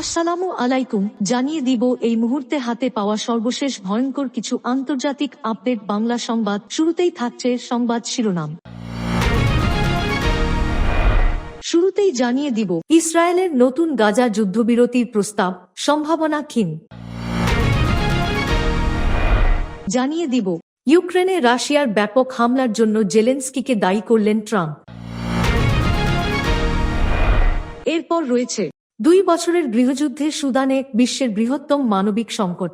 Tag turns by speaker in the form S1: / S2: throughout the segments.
S1: আসসালামু আলাইকুম, জানিয়ে দিব এই মুহূর্তে হাতে পাওয়া সর্বশেষ ভয়ঙ্কর কিছু আন্তর্জাতিক আপডেট বাংলা সংবাদ। শুরুতেই থাকছে সংবাদ শিরোনাম। শুরুতেই জানিয়ে দিব, ইসরায়েলের নতুন গাজা যুদ্ধবিরতির প্রস্তাব, সম্ভাবনা ক্ষীণ। জানিয়ে দিব, ইউক্রেনে রাশিয়ার ব্যাপক হামলার জন্য জেলেন্সকিকে দায়ী করলেন ট্রাম্প। এরপর রয়েছে দুই বছরের গৃহযুদ্ধে সুদানে বিশ্বের বৃহত্তম মানবিক সংকট।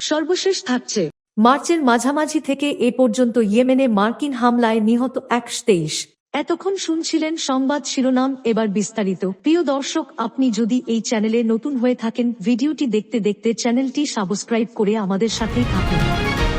S1: সর্বশেষ থাকছে। মার্চের মাঝামাঝি থেকে এ পর্যন্ত ইয়েমেনে মার্কিন হামলায় নিহত একশ তেইশ। এতক্ষণ শুনছিলেন সংবাদ শিরোনাম, এবার বিস্তারিত। প্রিয় দর্শক, আপনি যদি এই চ্যানেলে নতুন হয়ে থাকেন, ভিডিওটি দেখতে দেখতে চ্যানেলটি সাবস্ক্রাইব করে আমাদের সাথেই থাকুন।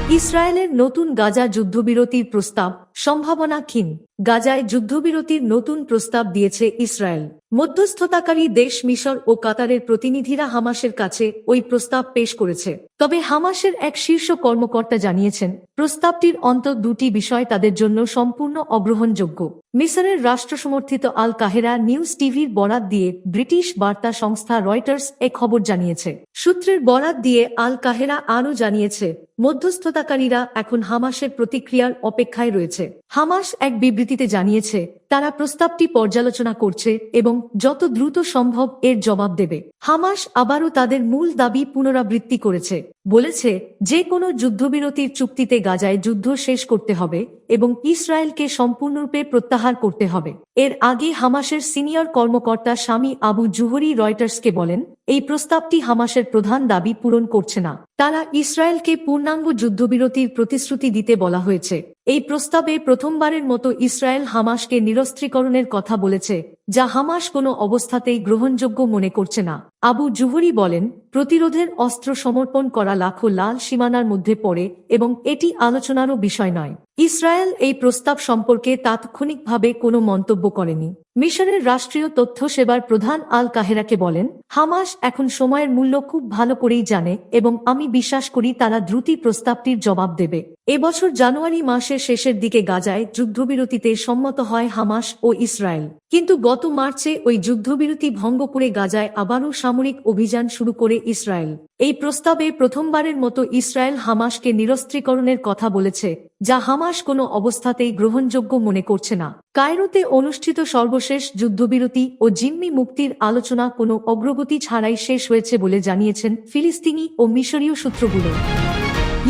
S1: ইসরায়েলের নতুন গাজা যুদ্ধবিরতির প্রস্তাব। সম্ভাবনা ক্ষীণ। গাজায় যুদ্ধবিরতির নতুন প্রস্তাব দিয়েছে ইসরায়েল। মধ্যস্থতাকারী দেশ মিশর ও কাতারের প্রতিনিধিরা হামাসের কাছে ওই প্রস্তাব পেশ করেছে। তবে হামাসের এক শীর্ষ কর্মকর্তা জানিয়েছেন, প্রস্তাবটির অন্ত দুটি বিষয় তাদের জন্য সম্পূর্ণ অগ্রহণযোগ্য। মিসরের রাষ্ট্রসমর্থিত আল কাহেরা নিউজ টিভির বরাত দিয়ে ব্রিটিশ বার্তা সংস্থা রয়টার্স এ খবর জানিয়েছে। সূত্রের বরাত দিয়ে আল কাহেরা আরও জানিয়েছে, মধ্যস্থতাকারীরা এখন হামাসের প্রতিক্রিয়ার অপেক্ষায় রয়েছে। হামাস এক বিবৃতিতে জানিয়েছে তারা প্রস্তাবটি পর্যালোচনা করছে এবং যত দ্রুত সম্ভব এর জবাব দেবে। হামাস আবারও তাদের মূল দাবি পুনরাবৃত্তি করেছে। বলেছে, যে কোনো যুদ্ধবিরতির চুক্তিতে গাজায় যুদ্ধ শেষ করতে হবে এবং ইসরায়েলকে সম্পূর্ণরূপে প্রত্যাহার করতে হবে। এর আগে হামাসের সিনিয়র কর্মকর্তা স্বামী আবু জুহরি রয়টার্সকে বলেন, এই প্রস্তাবটি হামাসের প্রধান দাবি পূরণ করছে না। তারা ইসরায়েলকে পূর্ণাঙ্গ যুদ্ধবিরতির প্রতিশ্রুতি দিতে বলা হয়েছে। এই প্রস্তাবে প্রথমবারের মতো ইসরায়েল হামাসকে নিরস্ত্রীকরণের কথা বলেছে। যা হামাস কোনো অবস্থাতেই গ্রহণযোগ্য মনে করছে না। আবু জুহরি বলেন, প্রতিরোধের অস্ত্র সমর্পণ করা লাখো লাল সীমানার মধ্যে পড়ে এবং এটি আলোচনারও বিষয় নয়। ইসরায়েল এই প্রস্তাব সম্পর্কে তাৎক্ষণিকভাবে কোনো মন্তব্য করেনি। মিশরের রাষ্ট্রীয় তথ্য সেবার প্রধান আল কাহেরাকে বলেন, হামাস এখন সময়ের মূল্য খুব ভালো করেই জানে এবং আমি বিশ্বাস করি তারা দ্রুতি প্রস্তাবটির জবাব দেবে। এবছর জানুয়ারি মাসের শেষের দিকে গাজায় যুদ্ধবিরতিতে সম্মত হয় হামাস ও ইসরায়েল। কিন্তু গত মার্চে ওই যুদ্ধবিরতি ভঙ্গ করে গাজায় আবারও সামরিক অভিযান শুরু করে ইসরায়েল। এই প্রস্তাবে প্রথমবারের মতো ইসরায়েল হামাসকে নিরস্ত্রীকরণের কথা বলেছে, যা হামাস কোনো অবস্থাতেই গ্রহণযোগ্য মনে করছে না। কায়রোতে অনুষ্ঠিত সর্বশেষ যুদ্ধবিরতি ও জিম্মি মুক্তির আলোচনা কোনো অগ্রগতি ছাড়াই শেষ হয়েছে বলে জানিয়েছেন ফিলিস্তিনি ও মিশরীয় সূত্রগুলো।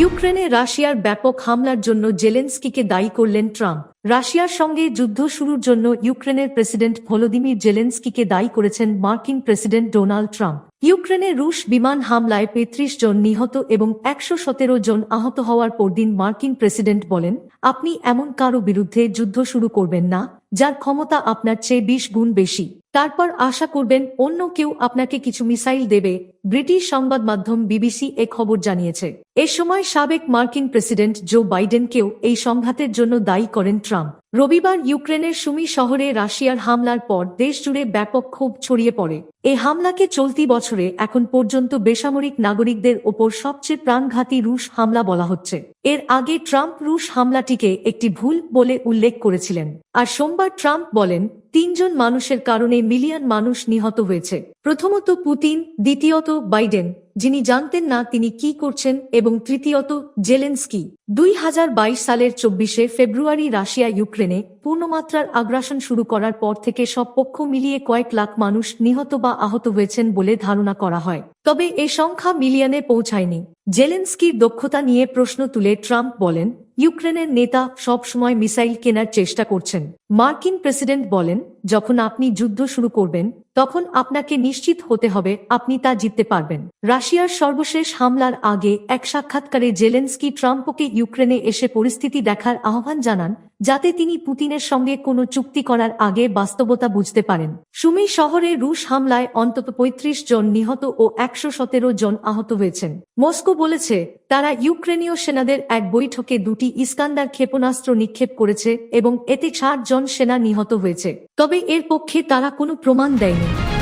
S1: ইউক্রেনে রাশিয়ার ব্যাপক হামলার জন্য জেলেন্সকিকে দায়ী করলেন ট্রাম্প। রাশিয়ার সঙ্গে যুদ্ধ শুরুর জন্য ইউক্রেনের প্রেসিডেন্ট ভলোদিমির জেলেন্সকিকে দায়ী করেছেন মার্কিন প্রেসিডেন্ট ডোনাল্ড ট্রাম্প। ইউক্রেনে রুশ বিমান হামলায় পেত্রিশ জন নিহত এবং একশো সতেরো জন আহত হওয়ার পরদিন মার্কিন প্রেসিডেন্ট বলেন, আপনি এমন কারও বিরুদ্ধে যুদ্ধ শুরু করবেন না, যার ক্ষমতা আপনার চেয়ে বিশ গুণ বেশি। তারপর আশা করবেন অন্য কেউ আপনাকে কিছু মিসাইল দেবে, ব্রিটিশ সংবাদ মাধ্যম বিবিসি এ খবর জানিয়েছে। এ সময় সাবেক মার্কিন প্রেসিডেন্ট জো বাইডেনকেও এই সংঘাতের জন্য দায়ী করেন ট্রাম্প। from রবিবার ইউক্রেনের সুমি শহরে রাশিয়ার হামলার পর দেশজুড়ে ব্যাপক ক্ষোভ ছড়িয়ে পড়ে। এ হামলাকে চলতি বছরে এখন পর্যন্ত বেসামরিক নাগরিকদের ওপর সবচেয়ে প্রাণঘাতী রুশ হামলা বলা হচ্ছে। এর আগে ট্রাম্প রুশ হামলাটিকে একটি ভুল বলে উল্লেখ করেছিলেন। আর সোমবার ট্রাম্প বলেন, তিনজন মানুষের কারণে মিলিয়ন মানুষ নিহত হয়েছে। প্রথমত পুতিন, দ্বিতীয়ত বাইডেন, যিনি জানতেন না তিনি কি করছেন, এবং তৃতীয়ত জেলেন্সকি। দুই হাজার বাইশ সালের চব্বিশে ফেব্রুয়ারি রাশিয়া ইউক্রেনে পূর্ণমাত্রার আগ্রাসন শুরু করার পর থেকে সব পক্ষ মিলিয়ে কয়েক লাখ মানুষ নিহত বা আহত হয়েছেন বলে ধারণা করা হয়। তবে এ সংখ্যা মিলিয়নে পৌঁছায়নি। জেলেন্সকির দক্ষতা নিয়ে প্রশ্ন তুলে ট্রাম্প বলেন, ইউক্রেনের নেতা সব সময় মিসাইল কেনার চেষ্টা করছেন। মার্কিন প্রেসিডেন্ট বলেন, যখন আপনি যুদ্ধ শুরু করবেন, তখন আপনাকে নিশ্চিত হতে হবে আপনি তা জিততে পারবেন। রাশিয়ার সর্বশেষ হামলার আগে এক সাক্ষাৎকারে জেলেন্সকি ট্রাম্পকে ইউক্রেনে এসে পরিস্থিতি দেখার আহ্বান জানান যাতে তিনি পুতিনের সঙ্গে কোনো চুক্তি করার আগে বাস্তবতা বুঝতে পারেন। সুমি শহরে রুশ হামলায় অন্তত ৩৫ জন নিহত ও একশো সতেরো জন আহত হয়েছেন। মস্কো বলেছে, তারা ইউক্রেনীয় সেনাদের এক বৈঠকে দুটি ইস্কান্দার ক্ষেপণাস্ত্র নিক্ষেপ করেছে এবং এতে ষাট জন সেনা নিহত হয়েছে। তবে এর পক্ষে তারা কোনো প্রমাণ দেয়নি।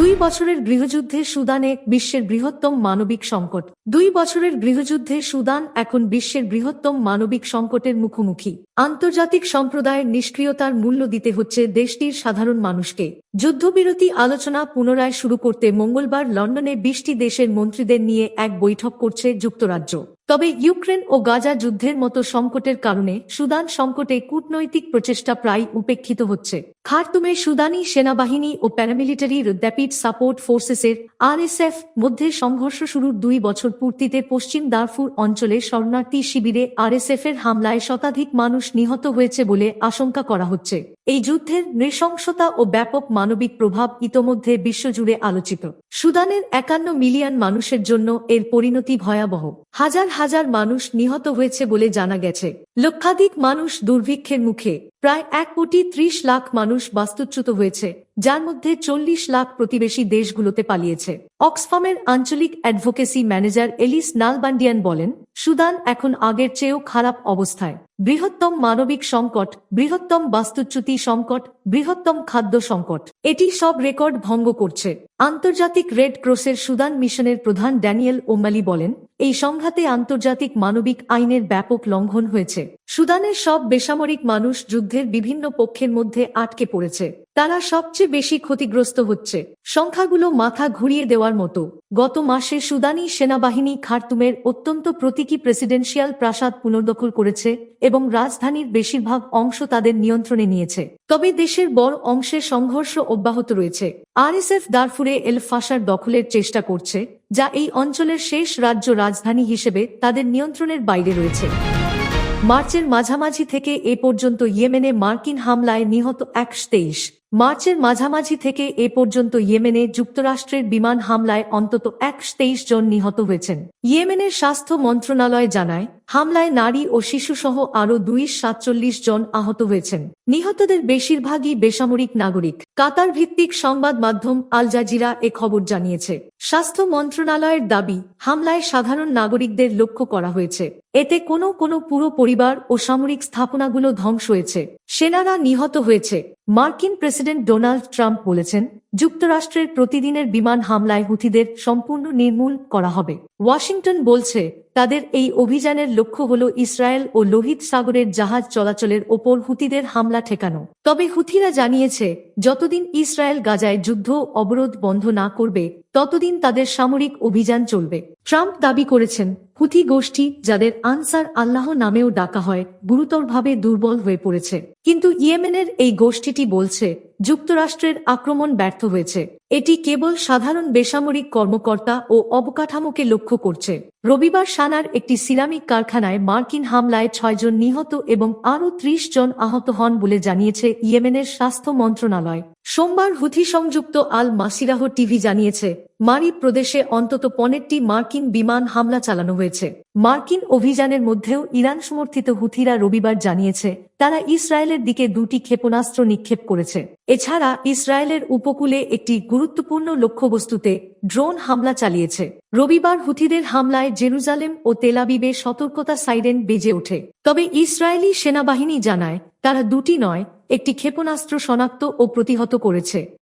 S1: দুই বছরের গৃহযুদ্ধে সুদানে বিশ্বের বৃহত্তম মানবিক সংকট। দুই বছরের গৃহযুদ্ধে সুদান এখন বিশ্বের বৃহত্তম মানবিক সংকটের মুখোমুখি। আন্তর্জাতিক সম্প্রদায়ের নিষ্ক্রিয়তার মূল্য দিতে হচ্ছে দেশটির সাধারণ মানুষকে। যুদ্ধবিরতি আলোচনা পুনরায় শুরু করতে মঙ্গলবার লন্ডনে বিশটি দেশের মন্ত্রীদের নিয়ে এক বৈঠক করছে যুক্তরাজ্য। তবে ইউক্রেন ও গাজা যুদ্ধের মতো সংকটের কারণে সুদান সংকটে কূটনৈতিক প্রচেষ্টা প্রায় উপেক্ষিত হচ্ছে। খার্তুমে সুদানি সেনাবাহিনী ও প্যারামিলিটারি র্যাপিড সাপোর্ট ফোর্সেসের আরএসএফ মধ্যে সংঘর্ষ শুরুর দুই বছর পূর্তিতে পশ্চিম দারফুর অঞ্চলে শরণার্থী শিবিরে আরএসএফ এর হামলায় শতাধিক মানুষ নিহত হয়েছে বলে আশঙ্কা করা হচ্ছে। এই যুদ্ধের নৃশংসতা ও ব্যাপক মানবিক প্রভাব ইতোমধ্যে বিশ্বজুড়ে আলোচিত। সুদানের একান্ন মিলিয়ন মানুষের জন্য এর পরিণতি ভয়াবহ। হাজার হাজার মানুষ নিহত হয়েছে বলে জানা গেছে। লক্ষাধিক মানুষ দুর্ভিক্ষের মুখে। প্রায় এক কোটি ত্রিশ লাখ মানুষ বাস্তুচ্যুত হয়েছে। যার মধ্যে চল্লিশ লাখ প্রতিবেশী দেশগুলোতে পালিয়েছে। অক্সফামের আঞ্চলিক অ্যাডভোকেসি ম্যানেজার এলিস নালবান্ডিয়ান বলেন, সুদান এখন আগের চেয়েও খারাপ অবস্থায়। বৃহত্তম মানবিক সংকট, বৃহত্তম বাস্তুচ্যুতি সংকট, বৃহত্তম খাদ্য সংকট, এটি সব রেকর্ড ভঙ্গ করছে। আন্তর্জাতিক রেড ক্রসের সুদান মিশনের প্রধান ড্যানিয়েল ওমালি বলেন, এই সংঘাতে আন্তর্জাতিক মানবিক আইনের ব্যাপক লঙ্ঘন হয়েছে। সুদানের সব বেসামরিক মানুষ যুদ্ধের বিভিন্ন পক্ষের মধ্যে আটকে পড়েছে। তারা সবচেয়ে বেশি ক্ষতিগ্রস্ত হচ্ছে। সংখ্যাগুলো মাথা ঘুরিয়ে দেওয়ার মতো। গত মাসে সুদানি সেনাবাহিনী খার্তুমের অত্যন্ত প্রতীকী প্রেসিডেন্সিয়াল প্রাসাদ পুনর্দখল করেছে এবং রাজধানীর বেশিরভাগ অংশ তাদের নিয়ন্ত্রণে নিয়েছে। তবে দেশের বড় অংশে সংঘর্ষ অব্যাহত রয়েছে। আরএসএফ দারফুরে এল ফাসার দখলের চেষ্টা করছে, যা এই অঞ্চলের শেষ রাজ্য রাজধানী হিসেবে তাদের নিয়ন্ত্রণের বাইরে রয়েছে। মার্চের মাঝামাঝি থেকে এ পর্যন্ত ইয়েমেনে মার্কিন হামলায় নিহত এক তেইশ। মার্চের মাঝামাঝি থেকে এ পর্যন্ত ইয়েমেনে যুক্তরাষ্ট্রের বিমান হামলায় অন্তত এক তেইশ জন নিহত হয়েছেন। ইয়েমেনের স্বাস্থ্য মন্ত্রণালয় জানায় হামলায় নারী ও শিশুসহ আরও দুই সাতচল্লিশ জন আহত হয়েছেন। নিহতদের বেশিরভাগই বেসামরিক নাগরিক। কাতার ভিত্তিক সংবাদ মাধ্যম আল জাজিরা এ খবর জানিয়েছে। স্বাস্থ্য মন্ত্রণালয়ের দাবি, হামলায় সাধারণ নাগরিকদের লক্ষ্য করা হয়েছে। এতে কোনো কোনো পুরো পরিবার ও সামরিক স্থাপনাগুলো ধ্বংস হয়েছে। সেনারা নিহত হয়েছে। মার্কিন প্রেসিডেন্ট ডোনাল্ড ট্রাম্প বলেছেন যুক্তরাষ্ট্রের প্রতিদিনের বিমান হামলায় হুথিদের সম্পূর্ণ নির্মূল করা হবে। ওয়াশিংটন বলছে, তাদের এই অভিযানের লক্ষ্য হল ইসরায়েল ও লোহিত সাগরের জাহাজ চলাচলের ওপর হুতিদের হামলা ঠেকানো। তবে হুথিরা জানিয়েছে, যতদিন ইসরায়েল গাজায় যুদ্ধ অবরোধ বন্ধ না করবে, ততদিন তাদের সামরিক অভিযান চলবে। ট্রাম্প দাবি করেছেন হুথি গোষ্ঠী, যাদের আনসার আল্লাহ নামেও ডাকা হয়, গুরুতরভাবে দুর্বল হয়ে পড়েছে। কিন্তু ইয়েমেনের এই গোষ্ঠীটি বলছে, যুক্তরাষ্ট্রের আক্রমণ ব্যর্থ হয়েছে। এটি কেবল সাধারণ বেসামরিক কর্মকর্তা ও অবকাঠামোকে লক্ষ্য করছে। রবিবার সানার একটি সিরামিক কারখানায় মার্কিন হামলায় ছয়জন নিহত এবং আরও ত্রিশ জন আহত হন বলে জানিয়েছে ইয়েমেনের স্বাস্থ্য মন্ত্রণালয়। সোমবার হুথি সংযুক্ত আল মাসিরাহ টিভি জানিয়েছে, মারি প্রদেশে অন্তত পনেরটি মার্কিন বিমান হামলা চালানো হয়েছে। মার্কিন অভিযানের মধ্যেও ইরান সমর্থিত হুথিরা রবিবার জানিয়েছে, তারা ইসরায়েলের দিকে দুটি ক্ষেপণাস্ত্র নিক্ষেপ করেছে। এছাড়া ইসরায়েলের উপকূলে একটি গুরুত্বপূর্ণ লক্ষ্যবস্তুতে ড্রোন হামলা চালিয়েছে। রবিবার হুথিদের হামলায় জেরুজালেম ও তেলাবিবে সতর্কতা সাইরেন বেজে ওঠে। তবে ইসরায়েলি সেনাবাহিনী জানায়, তারা দুটি নয়, একটি ক্ষেপণাস্ত্র শনাক্ত ও প্রতিহত করেছে।